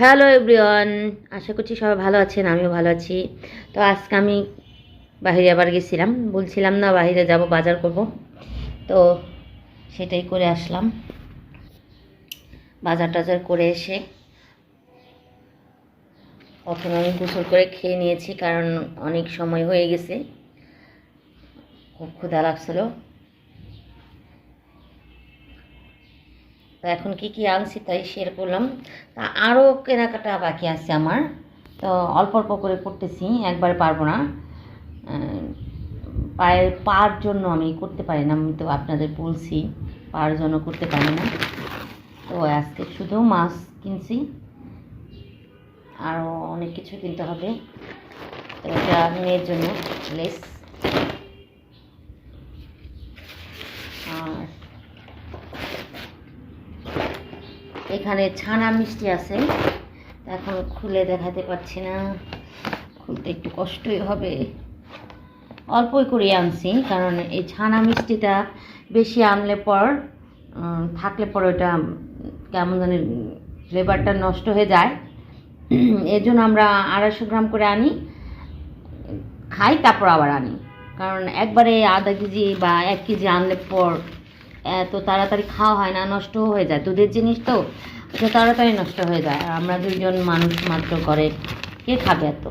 Hello everyone আশা করছি সবাই ভালো আছেন, আমিও ভালো আছি। তো আজকে আমি বাইরে আবার গেছিলাম, বলছিলাম না বাইরে যাব, বাজার করব। তো সেটাই করে আসলাম। বাজার টাজার করে এসে প্রথমে আমি গোসল করে খেয়ে নিয়েছি, কারণ অনেক সময় হয়ে গেছে। খুব ক্ষুধা লাগছিল। তো এখন কি কি আনছি তাই শেয়ার করলাম। তা আরও কেনাকাটা বাকি আছে আমার। তো অল্প অল্প করে করতেছি, একবার পারব না। পায়ের, পার জন্য আমি করতে পারি না, আমি তো আপনাদের বলছি, পার জন্য করতে পারি না। তো আজকে শুধু মাছ কিনছি। আরও অনেক কিছু কিনতে হবে। তো এটা মেয়ের জন্য, লেস আর এখানে ছানা মিষ্টি আছে। এখন খুলে দেখাতে পারছি না। খুলতে একটু কষ্টই হবে। অল্পই করে আনছি, কারণ এই ছানা মিষ্টিটা বেশি আনলে পর থাকলে পর ওটা কেমন জানি ফ্লেভারটা নষ্ট হয়ে যায়। এর জন্য আমরা আড়াইশো গ্রাম করে আনি, খাই, তারপর আবার আনি। কারণ একবারে আধা কেজি বা এক কেজি আনলে পর, এত তাড়াতাড়ি খাওয়া হয় না নষ্টও হয়ে যায়। দুধের জিনিস তো এটা তাড়াতাড়ি নষ্ট হয়ে যায়। আর আমরা দুইজন মানুষ মাত্র করে কে খাবে এত?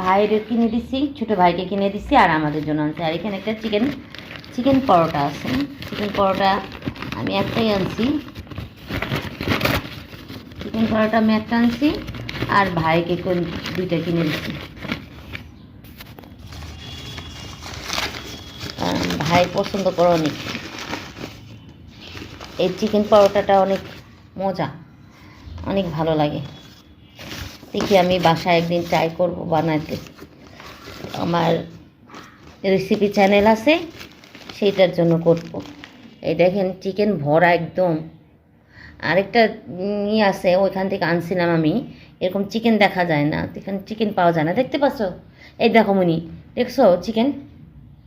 ভাইয়ের কিনে দিচ্ছি ছোটো ভাইকে কিনে দিচ্ছি আর আমাদের জন্য আনছি। আর এখানে একটা চিকেন চিকেন পরোটা আছে। চিকেন পরোটা আমি একটাই আনছি। চিকেন পরোটা আমি একটা আনছি, আর ভাইকে দুইটা কিনে দিচ্ছি ভাই পছন্দ করে অনেক। এই চিকেন পরোটাটা অনেক মজা। অনেক ভালো লাগে। দেখি আমি বাসায় একদিন ট্রাই করব বানাতে। আমার রেসিপি চ্যানেল আছে সেইটার জন্য করব। এই দেখেন চিকেন ভরা একদম। আরেকটা উম, ই আছে ওইখান থেকে আনছিলাম আমি। এরকম চিকেন দেখা যায় না। এখানে চিকেন পাওয়া যায় না। দেখতে পাচ্ছ? এই দেখো মনি দেখছ চিকেন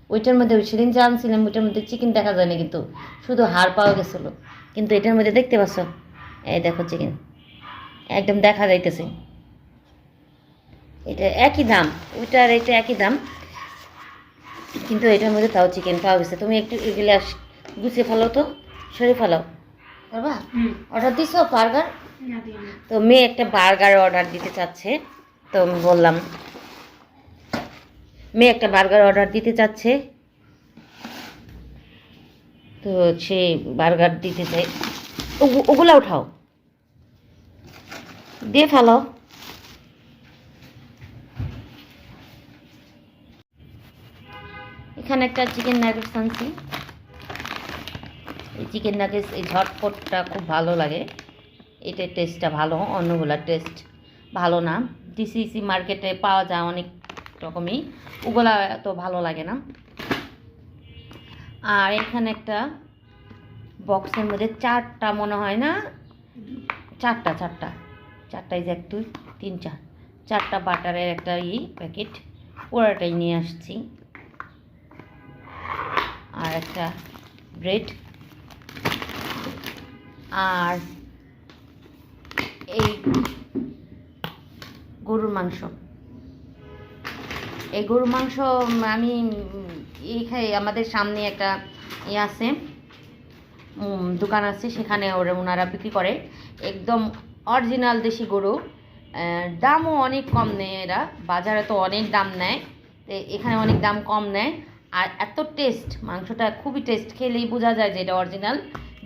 ওইটার মধ্যে ওই সেদিন যে আনছিলাম ওইটার মধ্যে চিকেন দেখা যায় না কিন্তু। শুধু হাড় পাওয়া গেছিল। কিন্তু এটার মধ্যে দেখতে পাচ্ছ? এই দেখো চিকেন একদম দেখা যাইতেছে। এটা একই দাম ওইটা আর এটা একই দাম। কিন্তু এটার মধ্যে তাও চিকেন পাওয়া গেছে। তুমি একটু এগুলো গুছিয়ে ফেলো তো সরে ফেলাও অর্ডার দিছো বার্গার তো মেয়ে একটা বার্গার অর্ডার দিতে চাচ্ছে। তো আমি বললাম মেয়ে একটা বার্গার অর্ডার দিতে চাচ্ছে। তো সে বার্গার দিতে চাই। ওগুলা উঠাও। দিয়ে ফেলো এখানে একটা চিকেন নাগেটস আনছি। এই চিকেন নাগেটস এই ঝটপটটা খুব ভালো লাগে। এটার টেস্টটা ভালো অন্যগুলার টেস্ট ভালো না। ডিসিসি মার্কেটে পাওয়া যায় অনেক রকমই। ওগুলা এত ভালো লাগে না। আর এখানে একটা বক্সের মধ্যে চারটা মনে হয় না? চারটা চারটা। চারটাই যে এক, দুই, তিন, চার। চারটা বাটারের একটা ই প্যাকেট পুরাটাই নিয়ে আসছি। আর একটা ব্রেড আর এই গরুর মাংস। এই গরুর মাংস আমি এই খাই, আমাদের সামনে একটা ইয়ে আছে। দোকান আছে, সেখানে ওরা ওনারা বিক্রি করে। একদম অরিজিনাল দেশি গরু। দামও অনেক কম নেয় এরা। বাজারে তো অনেক দাম নেয়। এখানে অনেক দাম কম নেয়। আর এত টেস্ট মাংসটা খুবই টেস্ট খেলেই বোঝা যায় যে এটা অরিজিনাল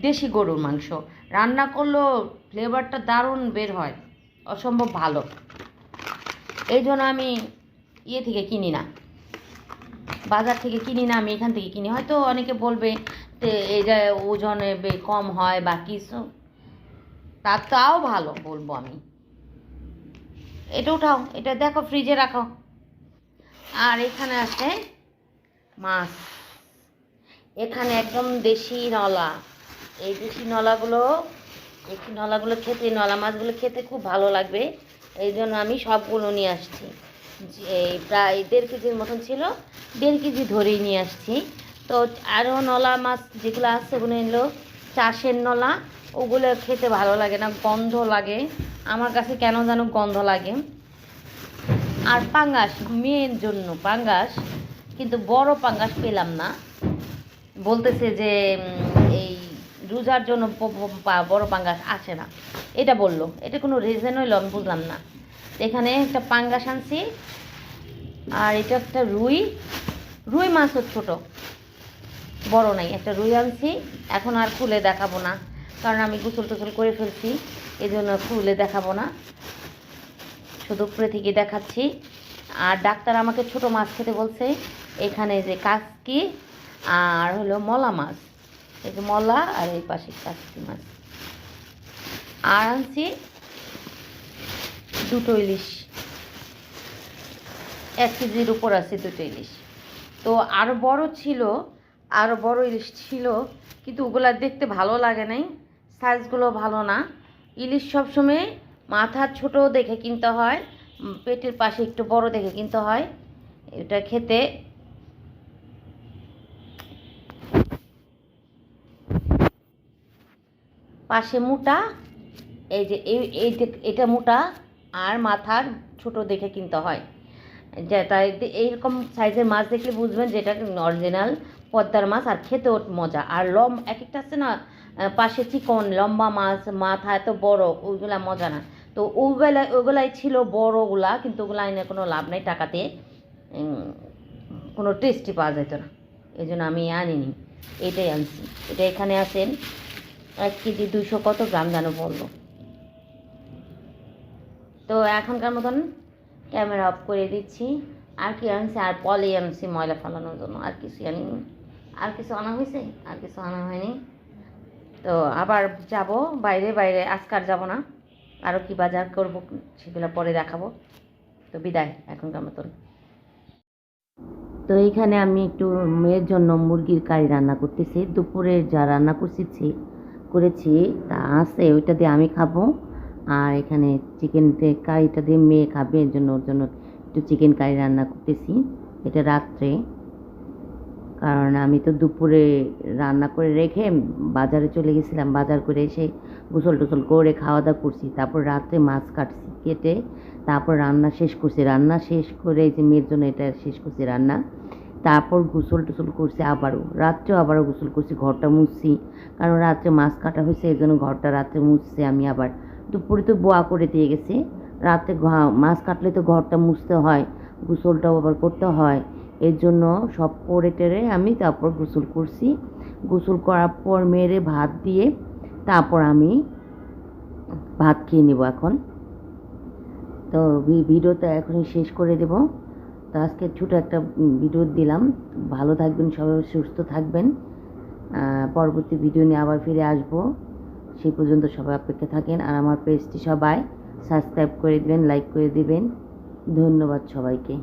দেশি গরুর মাংস। রান্না করলেও ফ্লেভারটা দারুণ বের হয়। অসম্ভব ভালো। এই জন্য আমি ইয়ে থেকে কিনি না। বাজার থেকে কিনি না, আমি এখান থেকে কিনি। হয়তো অনেকে বলবে যে ওজনে বে- কম হয় বা কিছু তার তাও ভালো বলব আমি। এটা উঠাও, এটা দেখো ফ্রিজে রাখো। আর এখানে আছে মাছ। এখানে একদম দেশি নলা। এই দেশি নলাগুলো দেশি নলাগুলো খেতে, নলা মাছগুলো খেতে খুব ভালো লাগবে। এই জন্য আমি সবগুলো নিয়ে আসছি। এই প্রায় দেড় কেজির মতন ছিল, দেড় কেজি ধরেই নিয়ে আসছি। তো আরও নলা মাছ যেগুলো আছে ওগুলো এলো চাষের নলা, ওগুলো খেতে ভালো লাগে না, গন্ধ লাগে। আমার কাছে কেন যেন গন্ধ লাগে। আর পাঙ্গাস মেয়ের জন্য পাঙ্গাস, কিন্তু বড় পাঙ্গাস পেলাম না। বলতেছে যে এই রোজার জন্য বড় পাঙ্গাস আসে না। এটা বলল। এটা কোনো রিজন হইল, আমি বুঝলাম না। এখানে একটা পাঙ্গাস আনছি, আর এটা একটা রুই। রুই মাছও ছোট। বড় নাই, একটা রুই আনছি, এখন আর খুলে দেখাবো না, কারণ আমি গোসল টোসল করে ফেলছি এই জন্য খুলে দেখাবো না, শুধু উপরে থেকে দেখাচ্ছি। আর ডাক্তার আমাকে ছোট মাছ খেতে বলছে, এখানে যে কাসকি আর হলো মলা মাছ, এই যে মলা আর এই পাশে কাসকি মাছ। আর আনছি দুটো ইলিশ, এক কেজির উপর আছে দুটো ইলিশ। তো আরও বড় ছিল আরও বড় ইলিশ ছিল, কিন্তু ওগুলা দেখতে ভালো লাগে নাই সাইজগুলো ভালো না। ইলিশ সবসময় মাথা ছোট দেখে কিনতে হয় পেটের পাশে একটু বড় দেখে কিনতে হয়। এটা খেতে পাশে মোটা, এই যে, এই এই এটা মোটা আর মাথার ছোট দেখে কিনতে হয়। যে তাই এইরকম সাইজের মাছ দেখলে বুঝবেন যে এটা অরিজিনাল পদ্মার মাছ আর খেতেও মজা। আর লম এক একটা আছে না পাশে চিকন, লম্বা মাছ, মাথা এত বড়, ওইগুলা মজা না। তো ওইগুলা ওইগুলাই ছিল বড়গুলা, কিন্তু ওগুলা এনে কোনো লাভ নেই টাকাতে কোনো টেস্টই পাওয়া যেত না। এই জন্য আমি আনিনি। এটাই আনছি। এটা এখানে আছেন এক কেজি দুশো কত গ্রাম যেন বলল। তো এখনকার মতন ক্যামেরা অফ করে দিচ্ছি। আর কি আনছি? আর পলে আনছি ময়লা ফেলানোর জন্য। আর কিছু আনিনি। আর কিছু আনা হয়েছে, আর কিছু আনা হয়নি। তো আবার যাব, বাইরে বাইরে আজকার যাব না। আরও কি বাজার করব সেগুলো পরে দেখাবো। তো বিদায় এখনকার মতন। তো এইখানে আমি একটু মেয়ের জন্য মুরগির কারি রান্না করতেছি। দুপুরে যা রান্না করছি, করেছি, তা আছে, ওইটা দিয়ে আমি খাব। আর এখানে চিকেন কারিটা দিয়ে মেয়ে খাবে, এর জন্য ওর জন্য একটু চিকেন কারি রান্না করতেছি। এটা রাত্রে। কারণ আমি তো দুপুরে রান্না করে রেখে বাজারে চলে গেছিলাম। বাজার করে এসে গোসল টোসল করে খাওয়া দাওয়া করছি, তারপর রাত্রে মাছ কাটছি, কেটে তারপর রান্না শেষ করছি। রান্না শেষ করে যে মেয়ের জন্য এটা শেষ করছি রান্না। তারপর গোসল টোসল করছি আবারও। রাত্রেও আবারও গোসল করছি, ঘরটা মুছছি। কারণ রাত্রে মাছ কাটা হয়েছে, এই জন্য ঘরটা রাত্রে মুছছে আমি আবার। দুপুরে তো বোয়া করে দিয়ে গেছে। রাতে মাছ কাটলে তো ঘরটা মুছতে হয়, গোসলটাও আবার করতে হয়। এর জন্য সব করে টেরে আমি তারপর গোসল করছি। গোসল করার পর মেরে ভাত দিয়ে তারপর আমি ভাত খেয়ে নেব এখন। তো ভিডিওটা এখনই শেষ করে দেব। তো আজকে ছোটো একটা ভিডিও দিলাম। ভালো থাকবেন, সবাই সুস্থ থাকবেন। পরবর্তী ভিডিও নিয়ে আবার ফিরে আসব। সেই পর্যন্ত সবাই অপেক্ষা থাকেন আর আমার পেজটি সবাই সাবস্ক্রাইব করে দেবেন, লাইক করে দেবেন। ধন্যবাদ সবাইকে।